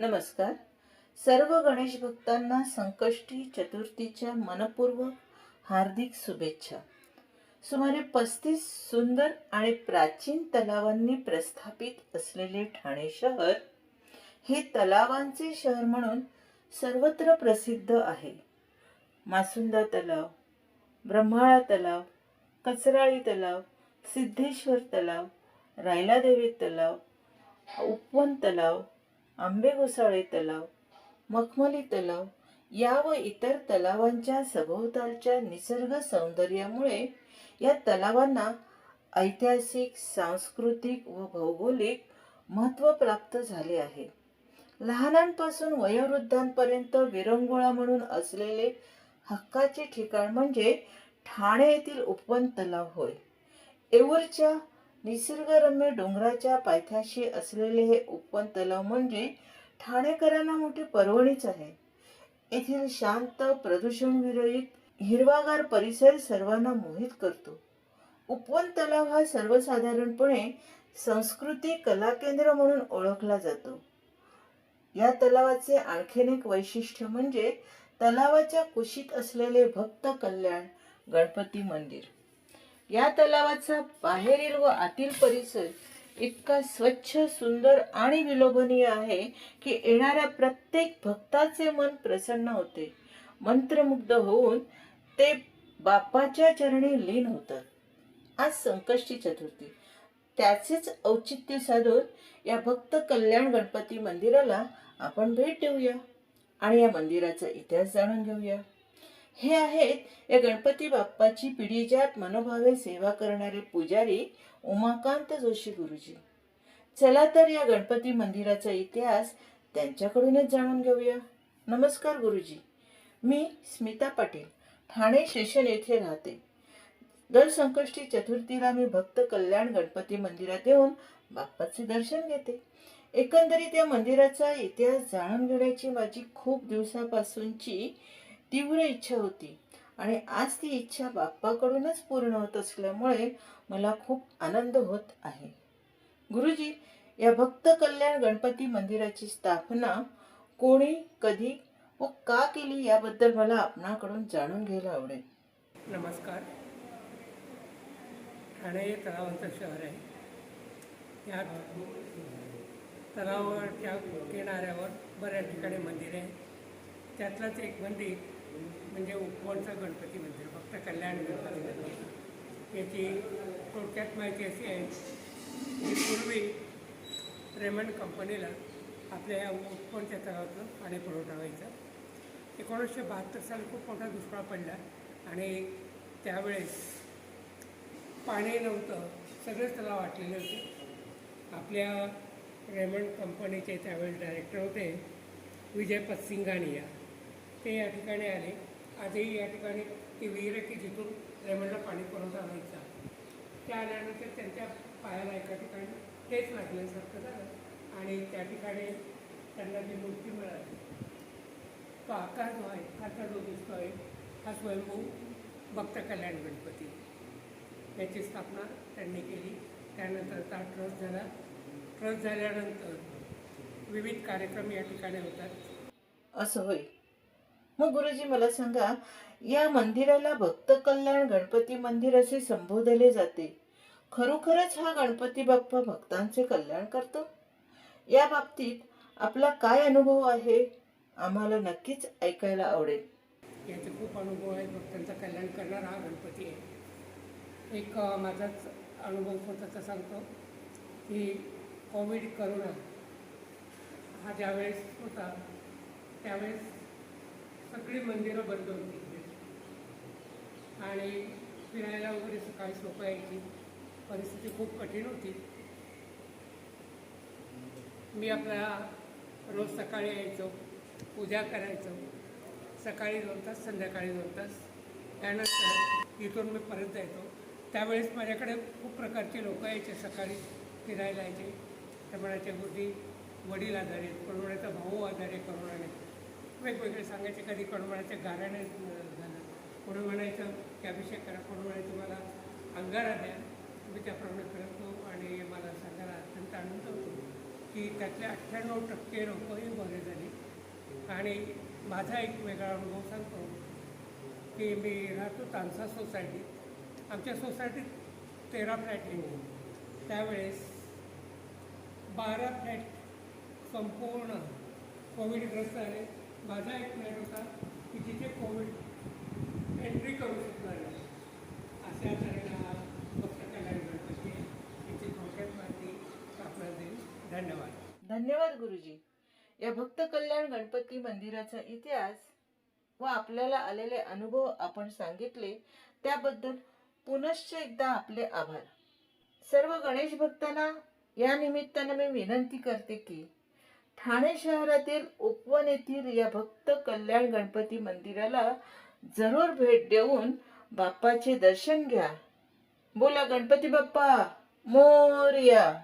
नमस्कार. सर्व गणेश भक्तांना संकष्टी चतुर्थीच्या मनपूर्वक हार्दिक शुभेच्छा. सुमारे पस्तीस सुंदर आणि प्राचीन तलावांनी प्रस्थापित असलेले ठाणे शहर हे तलावांचे शहर म्हणून सर्वत्र प्रसिद्ध आहे. मासुंदा तलाव ब्रह्माळा तलाव कचराळी तलाव सिद्धेश्वर तलाव रायलादेवी तलाव उपवन तलाव आंबेघोसाळे तलाव मखमली तलाव या व इतर तलावांच्या सभोवतालच्या निसर्ग सौंदर्यामुळे या तलावांना ऐतिहासिक सांस्कृतिक व भौगोलिक महत्त्व प्राप्त झाले आहे. लहानांपासून वयोवृद्धांपर्यंत विरंगुळा म्हणून असलेले हक्काचे ठिकाण म्हणजे ठाणे येथील उपवन तलाव होय. एवरच्या निसर्गरम्य डोंगराच्या पायथ्याशी असलेले हे उपवन तलाव म्हणजे ठाणेकरांना मोठी पर्वणीच आहे. येथील शांत प्रदूषणविरहित हिरवागार परिसर सर्वांना मोहित करतो. उपवन तलाव हा सर्वसाधारणपणे संस्कृती कला केंद्र म्हणून ओळखला जातो. या तलावाचे आणखीन एक वैशिष्ट्य म्हणजे तलावाच्या कुशीत असलेले भक्त कल्याण गणपती मंदिर. या तलावाचा बाहेरील व आतील परिसर इतका स्वच्छ सुंदर आणि विलोभनीय आहे की येणाऱ्या प्रत्येक भक्ताचे मन प्रसन्न होते. मंत्रमुग्ध होऊन ते बापाच्या चरणी लीन होतात. आज संकष्टी चतुर्थी. त्याचेच औचित्य साधून या भक्त कल्याण गणपती मंदिराला आपण भेट देऊया आणि या मंदिराचा इतिहास जाणून घेऊया. हे आहेत या गणपती बाप्पाची पिढीजात मनोभावे सेवा करणारे पुजारी उमाकांत जोशी गुरुजी. चला तर या गणपती मंदिराचा इतिहास त्यांच्याकडूनच जाणून घेऊया. नमस्कार गुरुजी. मी स्मिता पाटील ठाणे स्टेशन येथे राहते. दर संकष्टी चतुर्थीला मी भक्त कल्याण गणपती मंदिरात येऊन बाप्पाचे दर्शन घेते. एकंदरीत या मंदिराचा इतिहास जाणून घेण्याची माझी खूप दिवसापासूनची तीव्र इच्छा होती. आणि आज ती इच्छा बाप्पाकडूनच पूर्ण होत असल्यामुळे मला खूप आनंद होत आहे. गुरुजी या भक्त कल्याण गणपती मंदिराची स्थापना कोणी कधी व का केली याबद्दल मला आपणाकडून जाणून घ्यायला आवडेल. नमस्कार. ठाणे हे तलावांचं शहर आहे. या तलावाच्या किनाऱ्यावर बऱ्याच ठिकाणी मंदिर आहे. त्यातलंच एक मंदिर म्हणजे उपवनचं गणपती मंदिर फक्त कल्याण गणपती मंदिर याची थोडक्यात माहिती अशी आहे की पूर्वी रेमंड कंपनीला आपल्या या उपवनच्या तलावातून पाणी पुरवठा व्हायचा. एकोणीसशे बहात्तर साली खूप मोठा दुष्काळ पडला आणि त्यावेळेस पाणी नव्हतं सगळेच त्याला वाटलेले होते. आपल्या रेमंड कंपनीचे त्यावेळेस डायरेक्टर होते विजय पत्सिंगानिया ते या ठिकाणी आले. आजही या ठिकाणी ती विहीर आहे की जिथून रेमंडला पाणी पुरवठा व्हायचा त्या आल्यानंतर त्यांच्या पायाला एका ठिकाणी तेच लागल्यासारखं झालं आणि त्या ठिकाणी त्यांना जी मूर्ती मिळाली तो आकार जो आहे आता जो दिसतो आहे. हा स्वयंभू भक्त कल्याण गणपती. याची स्थापना त्यांनी केली. त्यानंतर त्या ट्रस्ट झाला. ट्रस्ट झाल्यानंतर विविध कार्यक्रम या ठिकाणी होतात. असं होईल मग गुरुजी मला सांगा या मंदिराला भक्त कल्याण गणपती मंदिर असे संबोधले जाते. खरोखरच हा गणपती बाप्पा भक्तांचे कल्याण करतो? या बाबतीत आपला काय अनुभव आहे? आम्हाला नक्कीच ऐकायला आवडेल. याचे खूप अनुभव आहेत भक्तांचा कल्याण करणारा हा गणपती आहे. एक माझाच अनुभव स्वतःचा सांगतो की कोविड करोना हा ज्यावेळेस होता त्यावेळेस सगळी मंदिरं बंद होती आणि फिरायला वगैरे सकाळी लोक यायची. परिस्थिती खूप कठीण होती. मी आपला रोज सकाळी यायचो पूजा करायचो. सकाळी दोन तास संध्याकाळी दोन तास. त्यानंतर इथून मी परत जायचो. त्यावेळेस माझ्याकडे खूप प्रकारचे लोक यायचे सकाळी फिरायला यायचे. तर म्हणायचे गुरुजी वडील आधार आहेत कोण भाऊ आधार आहे करोनाने. वेगवेगळे सांगायचे कधी कोण म्हणायचं गाऱ्याने झालं. कोणी म्हणायचं की अभिषेक करा. कोण म्हणायचं मला अंगारा द्या मी त्याप्रमाणे करतो आणि मला सांगायला अत्यंत आनंद होतो की त्यातले अठ्ठ्याण्णव टक्के लोकही बरे झाली. आणि माझा एक वेगळा अनुभव सांगतो की मी राहतो तानसा सोसायटीत आमच्या सोसायटीत तेरा फ्लॅट आहे त्यावेळेस बारा फ्लॅट संपूर्ण कोविडग्रस्त झाले. माझा एक प्लॅन होता की तिथे कोविड एंट्री करू शकणार नाही अशा तऱ्हेला भक्त कल्याण गणपती याची थोडक्यात माहिती देईल. धन्यवाद. धन्यवाद गुरुजी. या भक्त कल्याण गणपती मंदिराचा इतिहास व आपल्याला आलेले अनुभव आपण सांगितले त्याबद्दल पुनश्च एकदा आपले आभार. सर्व गणेश भक्तांना या निमित्तानं मी विनंती करते की ठाणे शहरातील उपवन येथील या भक्त कल्याण गणपती मंदिराला जरूर भेट देऊन बाप्पाचे दर्शन घ्या. बोला गणपती बाप्पा मोरया.